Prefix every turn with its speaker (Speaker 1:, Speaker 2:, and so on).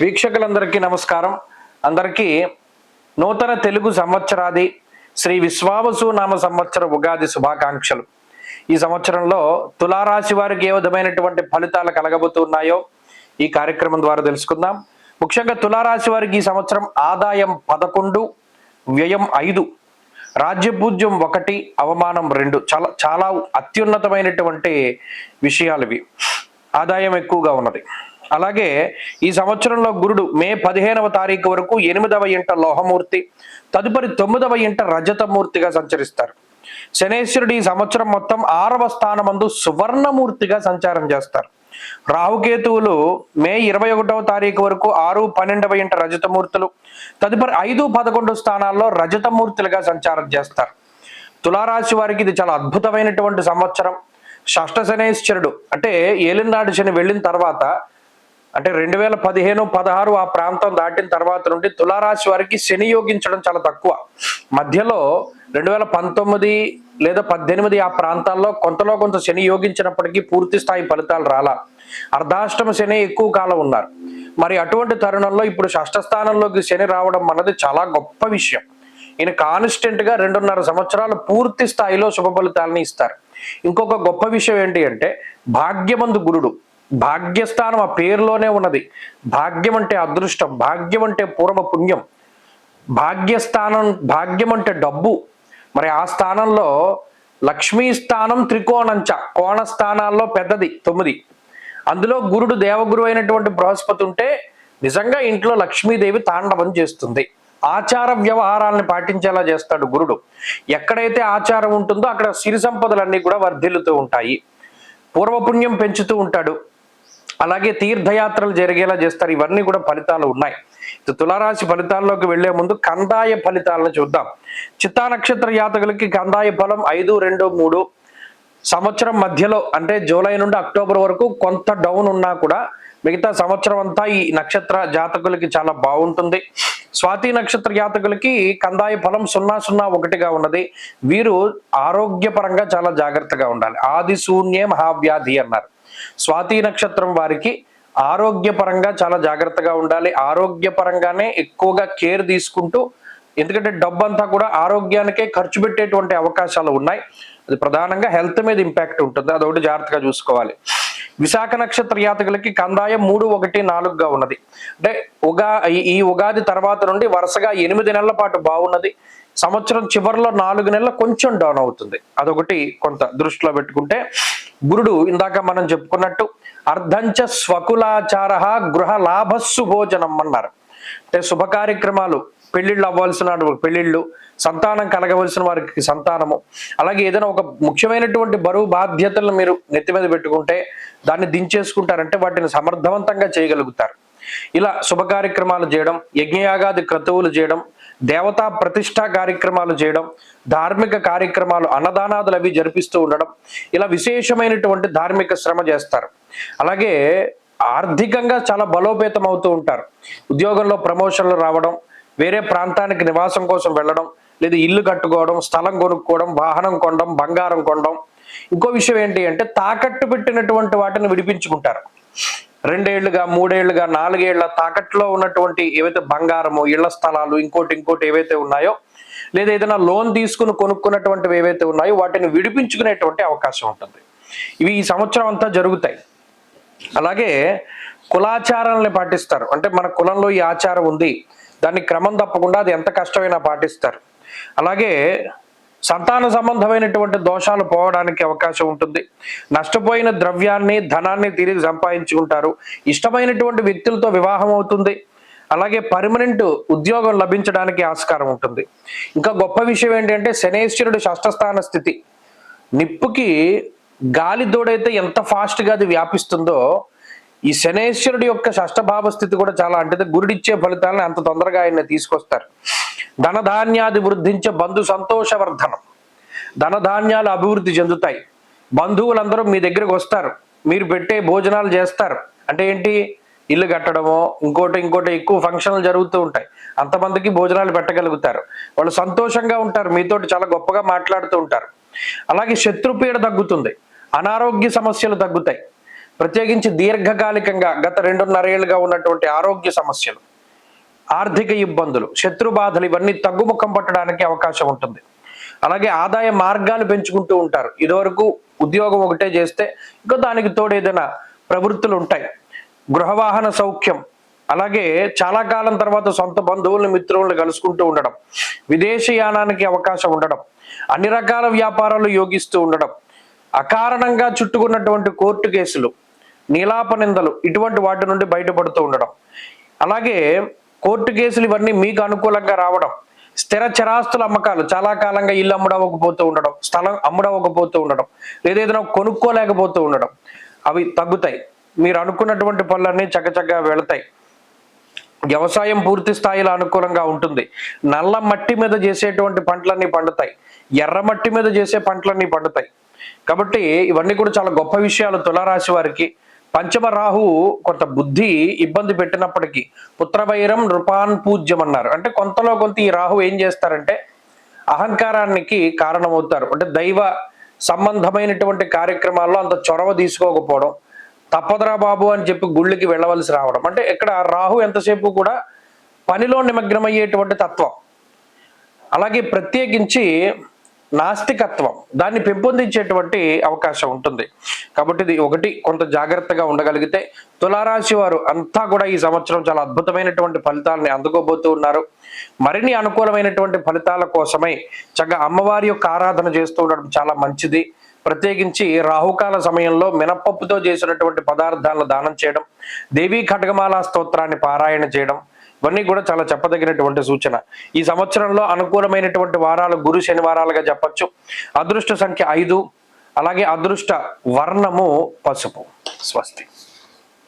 Speaker 1: వీక్షకులందరికీ నమస్కారం. అందరికీ నూతన తెలుగు సంవత్సరాది శ్రీ విశ్వావసు నామ సంవత్సర ఉగాది శుభాకాంక్షలు. ఈ సంవత్సరంలో తులారాశి వారికి ఏ విధమైనటువంటి ఫలితాలు కలగబోతున్నాయో ఈ కార్యక్రమం ద్వారా తెలుసుకుందాం. ముఖ్యంగా తులారాశి వారికి ఈ సంవత్సరం ఆదాయం పదకొండు వ్యయం ఐదు రాజ్యపూజ్యం ఒకటి అవమానం రెండు చాలా చాలా అత్యున్నతమైనటువంటి విషయాలు ఇవి. ఆదాయం ఎక్కువగా ఉన్నది. అలాగే ఈ సంవత్సరంలో గురుడు మే పదిహేనవ తారీఖు వరకు ఎనిమిదవ ఇంట లోహమూర్తి తదుపరి తొమ్మిదవ ఇంట రజతమూర్తిగా సంచరిస్తారు. శనేశ్వరుడు ఈ సంవత్సరం మొత్తం ఆరవ స్థానమందు సువర్ణమూర్తిగా సంచారం చేస్తారు. రాహుకేతువులు మే ఇరవై ఒకటవ తారీఖు వరకు ఆరు పన్నెండవ ఇంట రజతమూర్తులు తదుపరి ఐదు పదకొండు స్థానాల్లో రజతమూర్తులుగా సంచారం చేస్తారు. తులారాశి వారికి ఇది చాలా అద్భుతమైనటువంటి సంవత్సరం. షష్ఠ శనేశ్వరుడు అంటే ఏలినాడు శని వెళ్ళిన తర్వాత అంటే రెండు వేల పదిహేను పదహారు ఆ ప్రాంతం దాటిన తర్వాత నుండి తులారాశి వారికి శని యోగించడం చాలా తక్కువ. మధ్యలో రెండు వేల పంతొమ్మిది లేదా పద్దెనిమిది ఆ ప్రాంతాల్లో కొంతలో కొంత శని యోగించినప్పటికీ పూర్తి స్థాయి ఫలితాలు రాలా. అర్ధాష్టమ శని ఎక్కువ కాలం ఉన్నారు. మరి అటువంటి తరుణంలో ఇప్పుడు షష్ఠ స్థానంలోకి శని రావడం అన్నది చాలా గొప్ప విషయం. ఈయన కాన్స్టెంట్గా రెండున్నర సంవత్సరాలు పూర్తి స్థాయిలో శుభ ఫలితాలని ఇస్తారు. ఇంకొక గొప్ప విషయం ఏంటి అంటే భాగ్యమందు గురుడు. భాగ్యస్థానం ఆ పేరులోనే ఉన్నది. భాగ్యం అంటే అదృష్టం భాగ్యం అంటే పూర్వ పుణ్యం. భాగ్యస్థానం భాగ్యం అంటే డబ్బు. మరి ఆ స్థానంలో లక్ష్మీ స్థానం త్రికోణంచ కోణ స్థానాల్లో పెద్దది తొమ్మిది. అందులో గురుడు దేవగురు అయినటువంటి బృహస్పతి ఉంటే నిజంగా ఇంట్లో లక్ష్మీదేవి తాండవం చేస్తుంది. ఆచార వ్యవహారాలను పాటించేలా చేస్తాడు గురుడు. ఎక్కడైతే ఆచారం ఉంటుందో అక్కడ సిరి సంపదలన్నీ కూడా వర్ధిల్లుతూ ఉంటాయి. పూర్వపుణ్యం పెంచుతూ ఉంటాడు. అలాగే తీర్థయాత్రలు జరిగేలా చేస్తారు. ఇవన్నీ కూడా ఫలితాలు ఉన్నాయి. తులారాశి ఫలితాల్లోకి వెళ్ళే ముందు కందాయ ఫలితాలను చూద్దాం. చిత్తా నక్షత్ర జాతకులకి కందాయ ఫలం ఐదు రెండు మూడు. సంవత్సరం మధ్యలో అంటే జూలై నుండి అక్టోబర్ వరకు కొంత డౌన్ ఉన్నా కూడా మిగతా సంవత్సరం అంతా ఈ నక్షత్ర జాతకులకి చాలా బాగుంటుంది. స్వాతి నక్షత్ర జాతకులకి కందాయ ఫలం సున్నా సున్నా ఒకటిగా ఉన్నది. వీరు ఆరోగ్యపరంగా చాలా జాగ్రత్తగా ఉండాలి. ఆది శూన్యే మహావ్యాధి అన్నారు. స్వాతి నక్షత్రం వారికి ఆరోగ్యపరంగా చాలా జాగ్రత్తగా ఉండాలి. ఆరోగ్యపరంగానే ఎక్కువగా కేర్ తీసుకుంటూ ఎందుకంటే డబ్బు అంతా కూడా ఆరోగ్యానికే ఖర్చు పెట్టేటువంటి అవకాశాలు ఉన్నాయి. అది ప్రధానంగా హెల్త్ మీద ఇంపాక్ట్ ఉంటుంది. అదొకటి జాగ్రత్తగా చూసుకోవాలి. విశాఖ నక్షత్ర యాతకులకి కందాయం మూడు ఒకటి నాలుగుగా ఉన్నది. అంటే ఉగా ఈ- ఈ ఉగాది తర్వాత నుండి వరుసగా ఎనిమిది నెలల పాటు బాగున్నది. సంవత్సరం చివరిలో నాలుగు నెలలు కొంచెం డౌన్ అవుతుంది. అదొకటి కొంత దృష్టిలో పెట్టుకుంటే. గురుడు ఇందాక మనం చెప్పుకున్నట్టు అర్ధంచ స్వకులాచార గృహ లాభస్సు భోజనం అన్నారు. అంటే శుభ కార్యక్రమాలు పెళ్ళిళ్ళు అవ్వాల్సిన పెళ్ళిళ్ళు సంతానం కలగవలసిన వారికి సంతానము. అలాగే ఏదైనా ఒక ముఖ్యమైనటువంటి బరువు బాధ్యతలను మీరు నెత్తి మీద పెట్టుకుంటే దాన్ని దించేసుకుంటారంటే వాటిని సమర్థవంతంగా చేయగలుగుతారు. ఇలా శుభ కార్యక్రమాలు చేయడం యజ్ఞయాగాది క్రతువులు చేయడం దేవతా ప్రతిష్టా కార్యక్రమాలు చేయడం ధార్మిక కార్యక్రమాలు అన్నదానాదులు అవి జరిపిస్తూ ఉండడం ఇలా విశేషమైనటువంటి ధార్మిక శ్రమ చేస్తారు. అలాగే ఆర్థికంగా చాలా బలోపేతం అవుతూ ఉంటారు. ఉద్యోగంలో ప్రమోషన్లు రావడం వేరే ప్రాంతానికి నివాసం కోసం వెళ్ళడం లేదా ఇల్లు కట్టుకోవడం స్థలం కొనుక్కోవడం వాహనం కొనడం బంగారం కొనడం. ఇంకో విషయం ఏంటి అంటే తాకట్టు పెట్టినటువంటి వాటిని విడిపించుకుంటారు. రెండేళ్ళుగా మూడేళ్ళుగా నాలుగేళ్ళ తాకట్టులో ఉన్నటువంటి ఏవైతే బంగారము ఇళ్ళ స్థలాలు ఇంకోటి ఇంకోటి ఏవైతే ఉన్నాయో లేదా ఏదైనా లోన్ తీసుకుని కొనుక్కున్నటువంటివి ఏవైతే ఉన్నాయో వాటిని విడిపించుకునేటువంటి అవకాశం ఉంటుంది. ఇవి ఈ సంవత్సరం అంతా జరుగుతాయి. అలాగే కులాచారాలని పాటిస్తారు. అంటే మన కులంలో ఈ ఆచారం ఉంది. దాన్ని క్రమం తప్పకుండా అది ఎంత కష్టమైనా పాటిస్తారు. అలాగే సంతాన సంబంధమైనటువంటి దోషాలు పోవడానికి అవకాశం ఉంటుంది. నష్టపోయిన ద్రవ్యాన్ని ధనాన్ని తిరిగి సంపాదించుకుంటారు. ఇష్టమైనటువంటి వ్యక్తులతో వివాహం అవుతుంది. అలాగే పర్మనెంట్ ఉద్యోగం లభించడానికి ఆస్కారం ఉంటుంది. ఇంకా గొప్ప విషయం ఏంటంటే శనేశ్వరుడు షష్ఠస్థాన స్థితి. నిప్పుకి గాలి దూడైతే ఎంత ఫాస్ట్గా అది వ్యాపిస్తుందో ఈ శనేశ్వరుడి యొక్క షష్టభావ స్థితి కూడా చాలా అంటే గురుడిచ్చే ఫలితాలను అంత తొందరగా ఆయన తీసుకొస్తారు. ధనధాన్యాది వృద్ధించే బంధు సంతోషవర్ధనం. ధనధాన్యాలు అభివృద్ధి చెందుతాయి. బంధువులందరూ మీ దగ్గరకు వస్తారు. మీరు పెట్టే భోజనాలు చేస్తారు. అంటే ఏంటి? ఇల్లు కట్టడమో ఇంకోటి ఇంకోటి ఎక్కువ ఫంక్షన్లు జరుగుతూ ఉంటాయి. అంతమందికి భోజనాలు పెట్టగలుగుతారు. వాళ్ళు సంతోషంగా ఉంటారు. మీతోటి చాలా గొప్పగా మాట్లాడుతూ ఉంటారు. అలాగే శత్రుపీడ తగ్గుతుంది. అనారోగ్య సమస్యలు తగ్గుతాయి. ప్రత్యేకించి దీర్ఘకాలికంగా గత రెండున్నరేళ్ళుగా ఉన్నటువంటి ఆరోగ్య సమస్యలు ఆర్థిక ఇబ్బందులు శత్రు బాధలు ఇవన్నీ తగ్గుముఖం పట్టడానికి అవకాశం ఉంటుంది. అలాగే ఆదాయ మార్గాలు పెంచుకుంటూ ఉంటారు. ఇదివరకు ఉద్యోగం ఒకటే చేస్తే ఇంకా దానికి తోడు ఏదైనా ప్రవృత్తులు ఉంటాయి. గృహవాహన సౌఖ్యం అలాగే చాలా కాలం తర్వాత సొంత బంధువులను మిత్రులను కలుసుకుంటూ ఉండడం విదేశీయానానికి అవకాశం ఉండడం అన్ని రకాల వ్యాపారాలు యోగిస్తూ ఉండడం అకారణంగా చుట్టుకున్నటువంటి కోర్టు కేసులు నీలాప నిందలు ఇటువంటి వాటి నుండి బయటపడుతూ ఉండడం. అలాగే కోర్టు కేసులు ఇవన్నీ మీకు అనుకూలంగా రావడం స్థిర చరాస్తుల అమ్మకాలు చాలా కాలంగా ఇల్లు అమ్ముడవకపోతూ ఉండడం స్థలం అమ్ముడవకపోతూ ఉండడం లేదా ఏదైనా కొనుక్కోలేకపోతూ ఉండడం అవి తగ్గుతాయి. మీరు అనుకున్నటువంటి పనులన్నీ చక్కచక్కగా వెళతాయి. వ్యవసాయం పూర్తి స్థాయిలో అనుకూలంగా ఉంటుంది. నల్ల మట్టి మీద చేసేటువంటి పంటలన్నీ పండుతాయి. ఎర్ర మట్టి మీద చేసే పంటలన్నీ పండుతాయి. కాబట్టి ఇవన్నీ కూడా చాలా గొప్ప విషయాలు తులారాశి వారికి. పంచమ రాహు కొంత బుద్ధి ఇబ్బంది పెట్టినప్పటికీ పుత్రవైరం నృపాన్ పూజ్యం అన్నారు అంటే కొంతలో కొంత ఈ రాహు ఏం చేస్తారంటే అహంకారానికి కారణమవుతారు. అంటే దైవ సంబంధమైనటువంటి కార్యక్రమాల్లో అంత చొరవ తీసుకోకపోవడం తప్పదరా బాబు అని చెప్పి గుళ్ళకి వెళ్ళవలసి రావడం. అంటే ఇక్కడ రాహు ఎంతసేపు కూడా పనిలో నిమగ్నమయ్యేటువంటి తత్వం. అలాగే ప్రత్యేకించి నాస్తికత్వం దాన్ని పెంపొందించేటువంటి అవకాశం ఉంటుంది. కాబట్టి ఇది ఒకటి కొంత జాగ్రత్తగా ఉండగలిగితే తులారాశి వారు అంతా కూడా ఈ సంవత్సరం చాలా అద్భుతమైనటువంటి ఫలితాలని అందుకోబోతూ ఉన్నారు. మరిన్ని అనుకూలమైనటువంటి ఫలితాల కోసమై చక్కగా అమ్మవారి యొక్క ఆరాధన చేస్తూ ఉండడం చాలా మంచిది. ప్రత్యేకించి రాహుకాల సమయంలో మినపప్పుతో చేసినటువంటి పదార్థాలను దానం చేయడం దేవీ ఖడ్గమాల స్తోత్రాన్ని పారాయణ చేయడం ఇవన్నీ కూడా చాలా చెప్పదగినటువంటి సూచన. ఈ సంవత్సరంలో అనుకూలమైనటువంటి వారాలు గురు శనివారాలుగా చెప్పొచ్చు. అదృష్ట సంఖ్య ఐదు అలాగే అదృష్ట వర్ణము పసుపు. స్వస్తి.